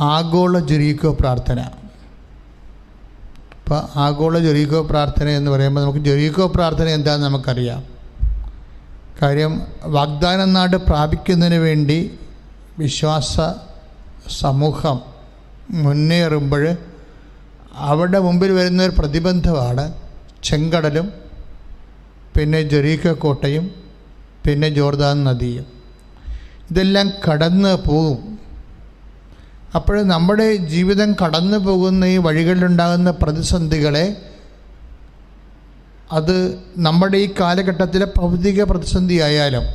ആഗോള ജെറീക്കോ പ്രാർത്ഥന. ഇപ്പോൾ ആഗോള ജെറീക്കോ പ്രാർത്ഥന എന്ന് പറയുമ്പോൾ നമുക്ക് ജെറീക്കോ പ്രാർത്ഥന എന്താണെന്ന് നമുക്കറിയാം. കാര്യം വാഗ്ദാന നാട് പ്രാപിക്കുന്നതിന് വേണ്ടി വിശ്വാസ സമൂഹം മുന്നേറുമ്പോൾ അവിടെ മുമ്പിൽ വരുന്ന ഒരു പ്രതിബന്ധമാണ് ചെങ്കടലും പിന്നെ ജെറീക്കോ കോട്ടയും പിന്നെ ജോർദാൻ നദിയും. ഇതെല്ലാം കടന്ന് പോവും. അപ്പോൾ നമ്മുടെ ജീവിതം കടന്നു പോകുന്ന ഈ വഴികളിലുണ്ടാകുന്ന പ്രതിസന്ധികളെ അത് നമ്മുടെ ഈ കാലഘട്ടത്തിലെ ഭൗതിക പ്രതിസന്ധി ആയാലും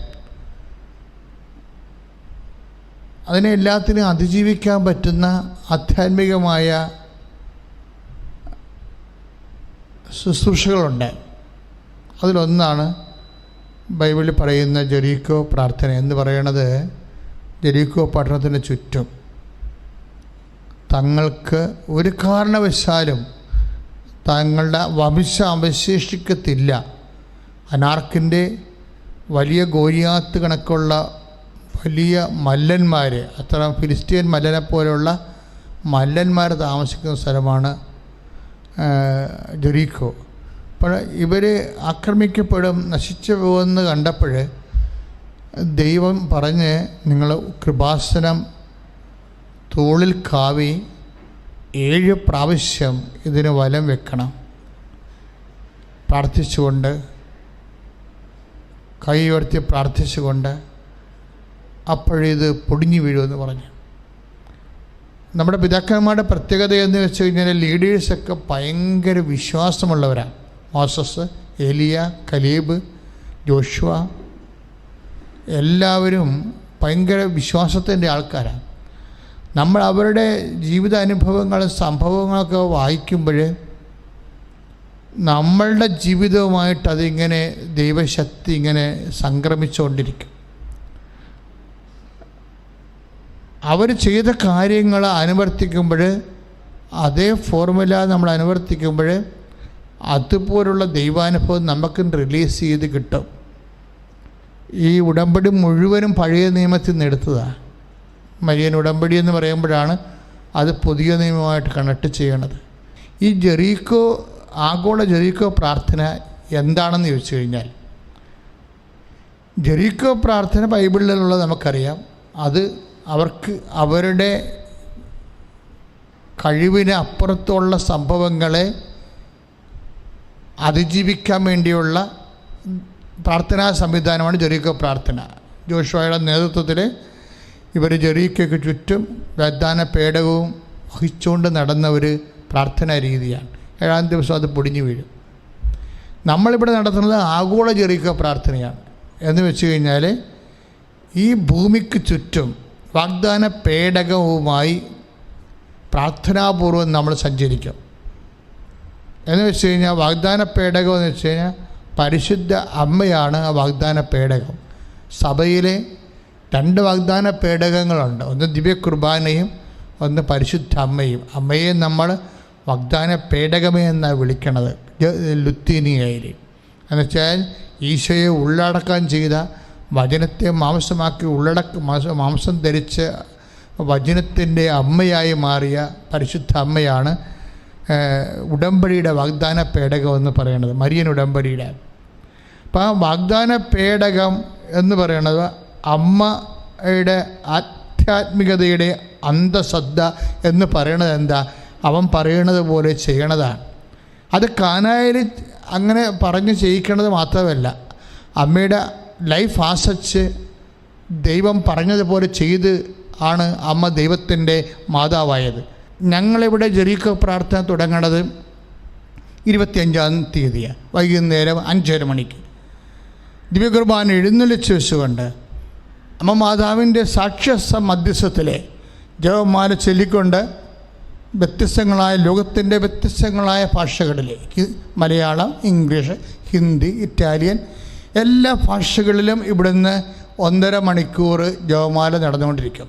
അതിനെ എല്ലാത്തിനും അതിജീവിക്കാൻ പറ്റുന്ന ആധ്യാത്മികമായ ശുശ്രൂഷകളുണ്ട്. അതിലൊന്നാണ് ബൈബിളിൽ പറയുന്ന ജെറീക്കോ പ്രാർത്ഥന എന്ന് പറയുന്നത് ജെറീക്കോ പട്ടണത്തിന് ചുറ്റും. തങ്ങൾക്ക് ഒരു കാരണവശാലും തങ്ങളുടെ വംശം അവശേഷിക്കത്തില്ല. അനാർക്കിന്റെ വലിയ ഗോരിയാത്ത് കണക്കുള്ള വലിയ മല്ലന്മാർ അത്ര ഫിലിസ്തീൻ മല്ലനെ പോലെയുള്ള മല്ലന്മാർ താമസിക്കുന്ന സ്ഥലമാണ് ജെറീക്കോ. അപ്പോൾ ഇവർ ആക്രമിക്കപ്പെടും നശിച്ചു പോകുമെന്ന് കണ്ടപ്പോൾ ദൈവം പറഞ്ഞ് നിങ്ങൾ കൃപാസനം തോളിൽ കാവി ഏഴ് പ്രാവശ്യം ഇതിന് വലം വെക്കണം. പ്രാർത്ഥിച്ചുകൊണ്ട് കൈ ഉയർത്തി പ്രാർത്ഥിച്ചുകൊണ്ട് അപ്പോഴിത് പൊടിഞ്ഞു വീഴുമെന്ന് പറഞ്ഞു. നമ്മുടെ പിതാക്കന്മാരുടെ പ്രത്യേകത എന്ന് വെച്ച് കഴിഞ്ഞാൽ ലീഡേഴ്സൊക്കെ ഭയങ്കര വിശ്വാസമുള്ളവരാണ്. മോസസ് എലിയ കലീബ് ജോഷുവ എല്ലാവരും ഭയങ്കര വിശ്വാസത്തിന്റെ ആൾക്കാരാണ്. നമ്മൾ അവരുടെ ജീവിതാനുഭവങ്ങളും സംഭവങ്ങളൊക്കെ വായിക്കുമ്പോൾ നമ്മളുടെ ജീവിതവുമായിട്ട് അതിങ്ങനെ ദൈവശക്തി ഇങ്ങനെ സംക്രമിച്ചുകൊണ്ടിരിക്കും അവർ ചെയ്ത കാര്യങ്ങൾ അനുവർത്തിക്കുമ്പോൾ അതേ ഫോർമുല നമ്മൾ അനുവർത്തിക്കുമ്പോൾ അതുപോലുള്ള ദൈവാനുഭവം നമുക്ക് റിലീസ് ചെയ്ത് കിട്ടും. ഈ ഉടമ്പടി മുഴുവനും പഴയ നിയമത്തിൽ നിന്ന് എടുത്തതാണ് മരിയൻ ഉടമ്പടി എന്ന് പറയുമ്പോഴാണ് അത് പുതിയ നിയമമായിട്ട് കണക്ട് ചെയ്യണത്. ഈ ജെറീക്കോ ആഗോള ജെറീക്കോ പ്രാർത്ഥന എന്താണെന്ന് ചോദിച്ചു കഴിഞ്ഞാൽ ജെറീക്കോ പ്രാർത്ഥന ബൈബിളിലുള്ളത് നമുക്കറിയാം. അത് അവർക്ക് അവരുടെ കഴിവിന് അപ്പുറത്തുള്ള സംഭവങ്ങളെ അതിജീവിക്കാൻ വേണ്ടിയുള്ള പ്രാർത്ഥനാ സംവിധാനമാണ് ജെറീക്കോ പ്രാർത്ഥന. ജോഷുവയുടെ നേതൃത്വത്തിൽ ഇവർ ജെറീക്കയ്ക്ക് ചുറ്റും വാഗ്ദാന പേടകവും വഹിച്ചുകൊണ്ട് നടന്ന ഒരു പ്രാർത്ഥനാ രീതിയാണ്. ഏഴാം ദിവസം അത് പൊടിഞ്ഞു വീഴും. നമ്മളിവിടെ നടത്തുന്നത് ആഗോള ജെറീക്കോ പ്രാർത്ഥനയാണ്. എന്ന് വെച്ച് കഴിഞ്ഞാൽ ഈ ഭൂമിക്ക് ചുറ്റും വാഗ്ദാന പേടകവുമായി പ്രാർത്ഥനാപൂർവം നമ്മൾ സഞ്ചരിക്കും. എന്ന് വെച്ച് കഴിഞ്ഞാൽ വാഗ്ദാന പേടകം എന്ന് വെച്ച് കഴിഞ്ഞാൽ പരിശുദ്ധ അമ്മയാണ് ആ വാഗ്ദാന പേടകം. സഭയിലെ രണ്ട് വാഗ്ദാന പേടകങ്ങളുണ്ട്. ഒന്ന് ദിവ്യ കുർബാനയും ഒന്ന് പരിശുദ്ധ അമ്മയും. അമ്മയെ നമ്മൾ വാഗ്ദാന പേടകമേ എന്നാണ് വിളിക്കണത്. ലുത്തീനിയായി എന്നുവെച്ചാൽ ഈശോയെ ഉള്ളടക്കം ചെയ്ത വചനത്തെ മാംസമാക്കി ഉള്ളടക്ക മാംസം ധരിച്ച് വചനത്തിന്റെ അമ്മയായി മാറിയ പരിശുദ്ധ അമ്മയാണ് ഉടമ്പടിയുടെ വാഗ്ദാന പേടകം എന്ന് പറയുന്നത് മരിയൻ ഉടമ്പടിയുടെ. അപ്പോൾ ആ വാഗ്ദാന പേടകം എന്ന് പറയുന്നത് അമ്മയുടെ ആധ്യാത്മികതയുടെ അന്ധശ്രദ്ധ എന്ന് പറയണത് എന്താ? അവൻ പറയണത് പോലെ ചെയ്യണതാണ്. അത് കാനായിൽ അങ്ങനെ പറഞ്ഞ് ചെയ്യിക്കണത് മാത്രമല്ല. അമ്മയുടെ ലൈഫ് ആസച്ച് ദൈവം പറഞ്ഞതുപോലെ ചെയ്ത് ആണ് അമ്മ ദൈവത്തിന്റെ മാതാവായത്. ഞങ്ങളിവിടെ ജെറീക്കോ പ്രാർത്ഥന തുടങ്ങണത് ഇരുപത്തിയഞ്ചാം തീയതിയാണ്. വൈകുന്നേരം അഞ്ചര മണിക്ക്. ദിവ്യകുർബാന എഴുന്നള്ളിച്ച് വെച്ചുകൊണ്ട് അമ്മ മാതാവിന്റെ സാക്ഷ്യസ മധ്യസ്ഥത്തിലെ ജവമാല ചൊല്ലിക്കൊണ്ട് വ്യത്യസ്തങ്ങളായ ലോകത്തിന്റെ വ്യത്യസ്തങ്ങളായ ഭാഷകളിലേക്ക് മലയാളം ഇംഗ്ലീഷ് ഹിന്ദി ഇറ്റാലിയൻ എല്ലാ ഭാഷകളിലും ഇവിടുന്ന് ഒന്നര മണിക്കൂർ ജവമാല നടന്നുകൊണ്ടിരിക്കും.